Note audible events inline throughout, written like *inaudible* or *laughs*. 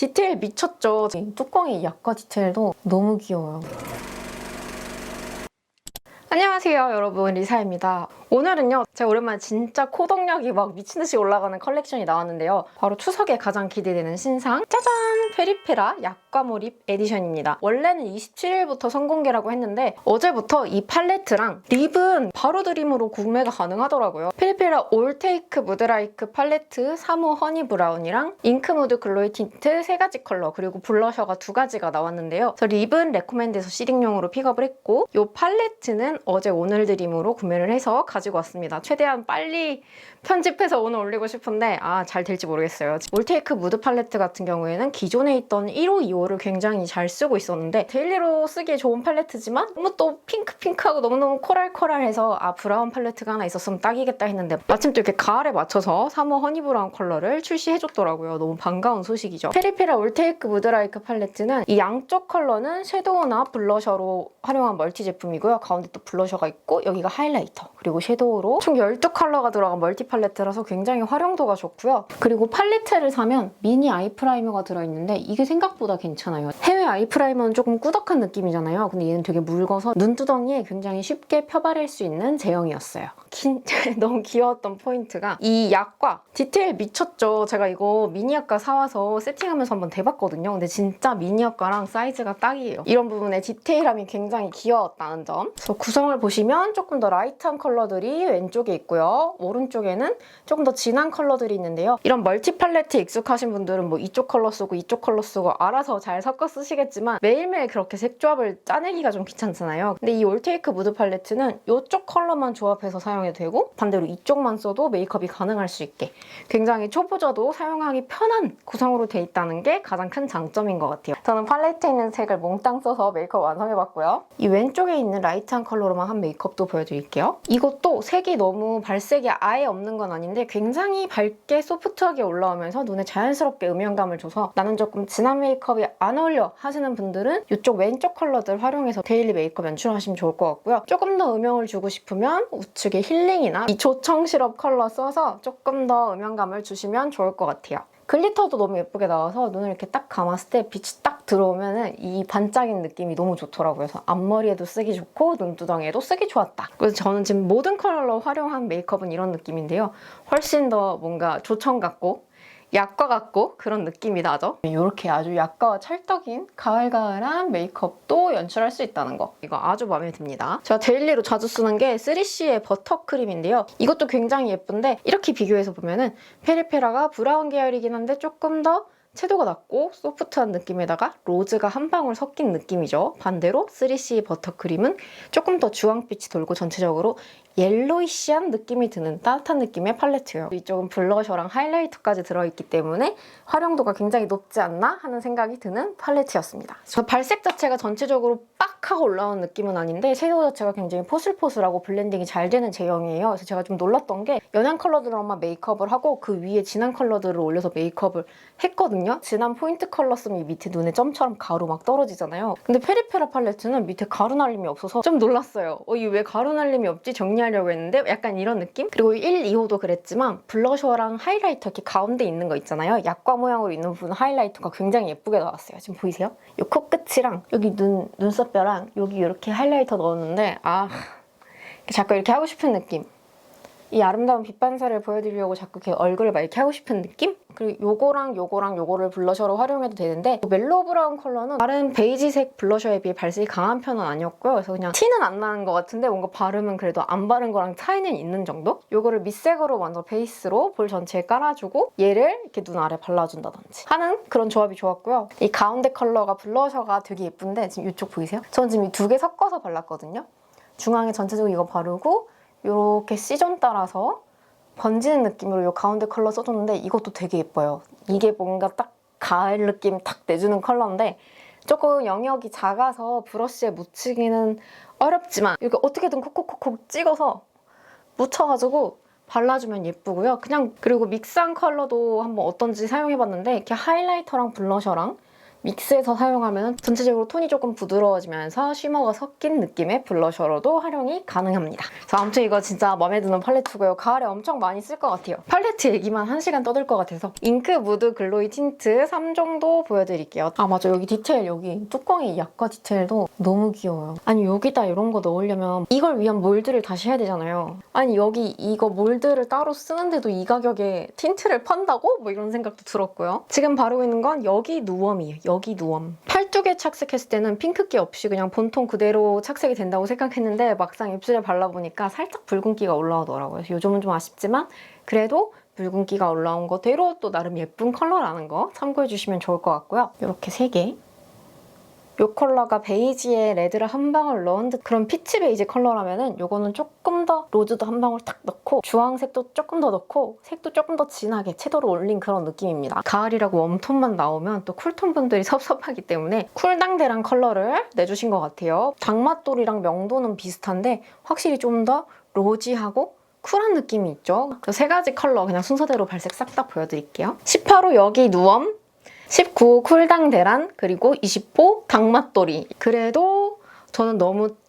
디테일 미쳤죠? 이 뚜껑의 약과 디테일도 너무 귀여워요. 안녕하세요 여러분 리사입니다. 오늘은요 제가 오랜만에 진짜 코덕력이 막 미친듯이 올라가는 컬렉션이 나왔는데요. 바로 추석에 가장 기대되는 신상 짜잔! 페리페라 약과 몰입 에디션입니다. 원래는 27일부터 선공개라고 했는데 어제부터 이 팔레트랑 립은 바로 드림으로 구매가 가능하더라고요. 페리페라 올테이크 무드라이크 팔레트 3호 허니 브라운이랑 잉크 무드 글로이 틴트 세 가지 컬러 그리고 블러셔가 두 가지가 나왔는데요. 그래서 립은 레코멘드에서 시링용으로 픽업을 했고 이 팔레트는 어제 오늘 드림으로 구매를 해서 가 지고 왔습니다. 최대한 빨리 편집해서 오늘 올리고 싶은데 아 잘 될지 모르겠어요. 올테이크 무드 팔레트 같은 경우에는 기존에 있던 1호, 2호를 굉장히 잘 쓰고 있었는데 데일리로 쓰기에 좋은 팔레트지만 너무 또 핑크핑크하고 너무너무 코랄코랄해서 아 브라운 팔레트가 하나 있었으면 딱이겠다 했는데 마침 또 이렇게 가을에 맞춰서 3호 허니 브라운 컬러를 출시해줬더라고요. 너무 반가운 소식이죠. 페리페라 올테이크 무드라이크 팔레트는 이 양쪽 컬러는 섀도우나 블러셔로 활용한 멀티 제품이고요. 가운데 또 블러셔가 있고 여기가 하이라이터 그리고 섀 도우로 총 12컬러가 들어간 멀티 팔레트라서 굉장히 활용도가 좋고요. 그리고 팔레트를 사면 미니 아이 프라이머가 들어있는데 이게 생각보다 괜찮아요. 해외 아이 프라이머는 조금 꾸덕한 느낌이잖아요. 근데 얘는 되게 묽어서 눈두덩이에 굉장히 쉽게 펴바를 수 있는 제형이었어요. 긴- *laughs* 너무 귀여웠던 포인트가 이 약과 디테일 미쳤죠. 제가 이거 미니 약과 사와서 세팅하면서 한번 대봤거든요. 근데 진짜 미니 약과랑 사이즈가 딱이에요. 이런 부분에 디테일함이 굉장히 귀여웠다는 점. 그래서 구성을 보시면 조금 더 라이트한 컬러들 이 왼쪽에 있고요. 오른쪽에는 조금 더 진한 컬러들이 있는데요. 이런 멀티 팔레트 익숙하신 분들은 뭐 이쪽 컬러 쓰고 이쪽 컬러 쓰고 알아서 잘 섞어 쓰시겠지만 매일매일 그렇게 색 조합을 짜내기가 좀 귀찮잖아요. 근데 이 올테이크 무드 팔레트는 이쪽 컬러만 조합해서 사용해도 되고 반대로 이쪽만 써도 메이크업이 가능할 수 있게 굉장히 초보자도 사용하기 편한 구성으로 돼 있다는 게 가장 큰 장점인 것 같아요. 저는 팔레트에 있는 색을 몽땅 써서 메이크업 완성해봤고요. 이 왼쪽에 있는 라이트한 컬러로만 한 메이크업도 보여드릴게요. 이것도 색이 너무 발색이 아예 없는 건 아닌데 굉장히 밝게 소프트하게 올라오면서 눈에 자연스럽게 음영감을 줘서 나는 조금 진한 메이크업이 안 어울려 하시는 분들은 이쪽 왼쪽 컬러들 활용해서 데일리 메이크업 연출하시면 좋을 것 같고요. 조금 더 음영을 주고 싶으면 우측에 힐링이나 이 조청 시럽 컬러 써서 조금 더 음영감을 주시면 좋을 것 같아요. 글리터도 너무 예쁘게 나와서 눈을 이렇게 딱 감았을 때 빛이 딱 들어오면은 이 반짝이는 느낌이 너무 좋더라고요. 그래서 앞머리에도 쓰기 좋고 눈두덩이에도 쓰기 좋았다. 그래서 저는 지금 모든 컬러로 활용한 메이크업은 이런 느낌인데요. 훨씬 더 뭔가 조청 같고 약과 같고 그런 느낌이 나죠. 이렇게 아주 약과와 찰떡인 가을가을한 메이크업도 연출할 수 있다는 거. 이거 아주 마음에 듭니다. 제가 데일리로 자주 쓰는 게 3CE의 버터 크림인데요. 이것도 굉장히 예쁜데 이렇게 비교해서 보면은 페리페라가 브라운 계열이긴 한데 조금 더 채도가 낮고 소프트한 느낌에다가 로즈가 한 방울 섞인 느낌이죠. 반대로 3CE 버터크림은 조금 더 주황빛이 돌고 전체적으로 옐로이시한 느낌이 드는 따뜻한 느낌의 팔레트예요. 이쪽은 블러셔랑 하이라이터까지 들어있기 때문에 활용도가 굉장히 높지 않나 하는 생각이 드는 팔레트였습니다. 저 발색 자체가 전체적으로 빡 하고 올라오는 느낌은 아닌데 섀도우 자체가 굉장히 포슬포슬하고 블렌딩이 잘 되는 제형이에요. 그래서 제가 좀 놀랐던 게 연한 컬러들로만 메이크업을 하고 그 위에 진한 컬러들을 올려서 메이크업을 했거든요. 진한 포인트 컬러 쓰면 이 밑에 눈에 점처럼 가루 막 떨어지잖아요. 근데 페리페라 팔레트는 밑에 가루 날림이 없어서 좀 놀랐어요. 어, 이 왜 가루 날림이 없지? 정리 하려고 했는데 약간 이런 느낌? 그리고 1, 2호도 그랬지만 블러셔랑 하이라이터 이렇게 가운데 있는 거 있잖아요. 약과 모양으로 있는 부분 하이라이터가 굉장히 예쁘게 나왔어요. 지금 보이세요? 이 코끝이랑 여기 눈, 눈썹뼈랑 여기 이렇게 하이라이터 넣었는데 아 자꾸 이렇게 하고 싶은 느낌. 이 아름다운 빛 반사를 보여드리려고 자꾸 이렇게 얼굴을 막 이렇게 하고 싶은 느낌? 그리고 요거랑 요거랑 요거를 블러셔로 활용해도 되는데 멜로우 브라운 컬러는 다른 베이지색 블러셔에 비해 발색이 강한 편은 아니었고요. 그래서 그냥 티는 안 나는 것 같은데 뭔가 바르면 그래도 안 바른 거랑 차이는 있는 정도? 요거를 밑색으로 먼저 베이스로 볼 전체에 깔아주고 얘를 이렇게 눈 아래 발라준다든지 하는 그런 조합이 좋았고요. 이 가운데 컬러가 블러셔가 되게 예쁜데 지금 이쪽 보이세요? 저는 지금 이 두 개 섞어서 발랐거든요. 중앙에 전체적으로 이거 바르고 이렇게 시전 따라서 번지는 느낌으로 이 가운데 컬러 써줬는데 이것도 되게 예뻐요. 이게 뭔가 딱 가을 느낌 탁 내주는 컬러인데 조금 영역이 작아서 브러쉬에 묻히기는 어렵지만 이렇게 어떻게든 콕콕콕콕 찍어서 묻혀가지고 발라주면 예쁘고요. 그냥 그리고 믹스한 컬러도 한번 어떤지 사용해봤는데 이렇게 하이라이터랑 블러셔랑 믹스해서 사용하면 전체적으로 톤이 조금 부드러워지면서 쉬머가 섞인 느낌의 블러셔로도 활용이 가능합니다. 아무튼 이거 진짜 마음에 드는 팔레트고요. 가을에 엄청 많이 쓸 것 같아요. 팔레트 얘기만 1시간 떠들 것 같아서 잉크 무드 글로이 틴트 3정도 보여드릴게요. 아 맞아 여기 디테일 여기 뚜껑의 약과 디테일도 너무 귀여워요. 아니 여기다 이런 거 넣으려면 이걸 위한 몰드를 다시 해야 되잖아요. 아니 여기 이거 몰드를 따로 쓰는데도 이 가격에 틴트를 판다고? 뭐 이런 생각도 들었고요. 지금 바르고 있는 건 여기 누엄이에요. 여기 누엄. 팔뚝에 착색했을 때는 핑크기 없이 그냥 본통 그대로 착색이 된다고 생각했는데 막상 입술에 발라보니까 살짝 붉은기가 올라오더라고요. 요즘은 좀 아쉽지만 그래도 붉은기가 올라온 거대로 또 나름 예쁜 컬러라는 거 참고해 주시면 좋을 것 같고요. 이렇게 세 개. 이 컬러가 베이지에 레드를 한 방울 넣은 듯 그런 피치 베이지 컬러라면은 이거는 조금 더 로즈도 한 방울 탁 넣고 주황색도 조금 더 넣고 색도 조금 더 진하게 채도를 올린 그런 느낌입니다. 가을이라고 웜톤만 나오면 또 쿨톤 분들이 *laughs* 섭섭하기 때문에 쿨당대란 컬러를 내주신 것 같아요. 장맛돌이랑 명도는 비슷한데 확실히 좀 더 로지하고 쿨한 느낌이 있죠. 그세 가지 컬러 그냥 순서대로 발색 싹 다 보여드릴게요. 18호 여기 누엄 19 쿨당 대란 그리고 20호 당맛돌이. 그래도 저는 너무 딱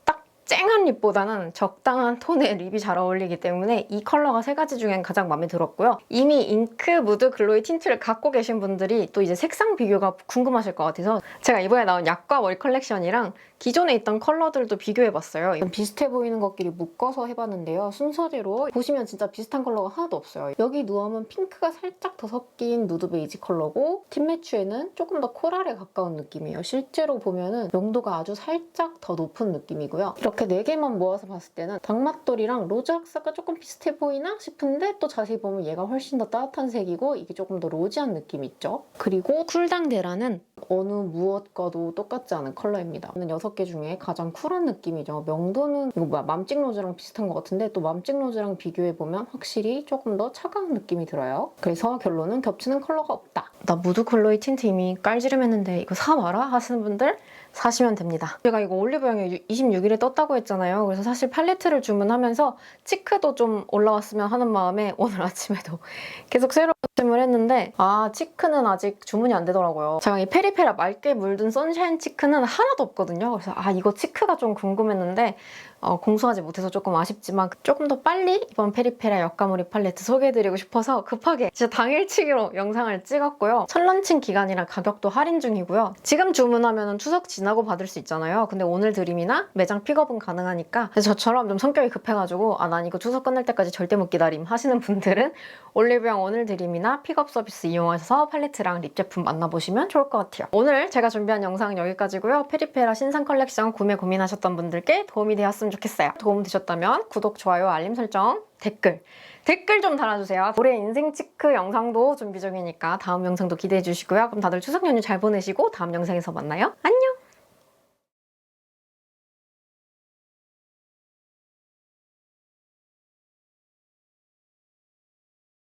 쨍한 립보다는 적당한 톤의 립이 잘 어울리기 때문에 이 컬러가 세 가지 중엔 가장 마음에 들었고요. 이미 잉크 무드 글로이 틴트를 갖고 계신 분들이 또 이제 색상 비교가 궁금하실 것 같아서 제가 이번에 나온 약과 머리 컬렉션이랑 기존에 있던 컬러들도 비교해봤어요. 비슷해 보이는 것끼리 묶어서 해봤는데요. 순서대로 보시면 진짜 비슷한 컬러가 하나도 없어요. 여기 누엄은 핑크가 살짝 더 섞인 누드 베이지 컬러고 팀매추에는 조금 더 코랄에 가까운 느낌이에요. 실제로 보면은 명도가 아주 살짝 더 높은 느낌이고요. 이렇게 네 개만 모아서 봤을 때는 당맛돌이랑 로즈 학사가 조금 비슷해 보이나 싶은데 또 자세히 보면 얘가 훨씬 더 따뜻한 색이고 이게 조금 더 로지한 느낌 있죠. 그리고 쿨당데라는 어느 무엇과도 똑같지 않은 컬러입니다. 저는 6개 중에 가장 쿨한 느낌이죠. 명도는 이거 뭐야 맘찍 로즈랑 비슷한 것 같은데 또 맘찍 로즈랑 비교해보면 확실히 조금 더 차가운 느낌이 들어요. 그래서 결론은 겹치는 컬러가 없다. 나 무드 컬러의 틴트 이미 깔지름했는데 이거 사 마라 하시는 분들 사시면 됩니다. 제가 이거 올리브영에 26일에 떴다고 했잖아요. 그래서 사실 팔레트를 주문하면서 치크도 좀 올라왔으면 하는 마음에 오늘 아침에도 *laughs* 계속 새로 주문을 했는데 아 치크는 아직 주문이 안 되더라고요. 제가 이 페리페라 맑게 물든 선샤인 치크는 하나도 없거든요. 그래서 아 이거 치크가 좀 궁금했는데 어, 공수하지 못해서 조금 아쉽지만 조금 더 빨리 이번 페리페라 역가몰이 팔레트 소개해드리고 싶어서 급하게 진짜 당일치기로 영상을 찍었고요. 첫 런칭 기간이라 가격도 할인 중이고요. 지금 주문하면 추석 지나고 받을 수 있잖아요. 근데 오늘 드림이나 매장 픽업은 가능하니까 그래서 저처럼 좀 성격이 급해가지고 아 난 이거 추석 끝날 때까지 절대 못 기다림 하시는 분들은 *laughs* 올리브영 오늘 드림 이나 픽업 서비스 이용하셔서 팔레트랑 립 제품 만나보시면 좋을 것 같아요. 오늘 제가 준비한 영상은 여기까지고요. 페리페라 신상 컬렉션 구매 고민하셨던 분들께 도움이 되었으면 좋겠어요. 도움 되셨다면 구독, 좋아요, 알림 설정, 댓글 댓글 좀 달아주세요. 올해 인생 치크 영상도 준비 중이니까 다음 영상도 기대해 주시고요. 그럼 다들 추석 연휴 잘 보내시고 다음 영상에서 만나요. 안녕!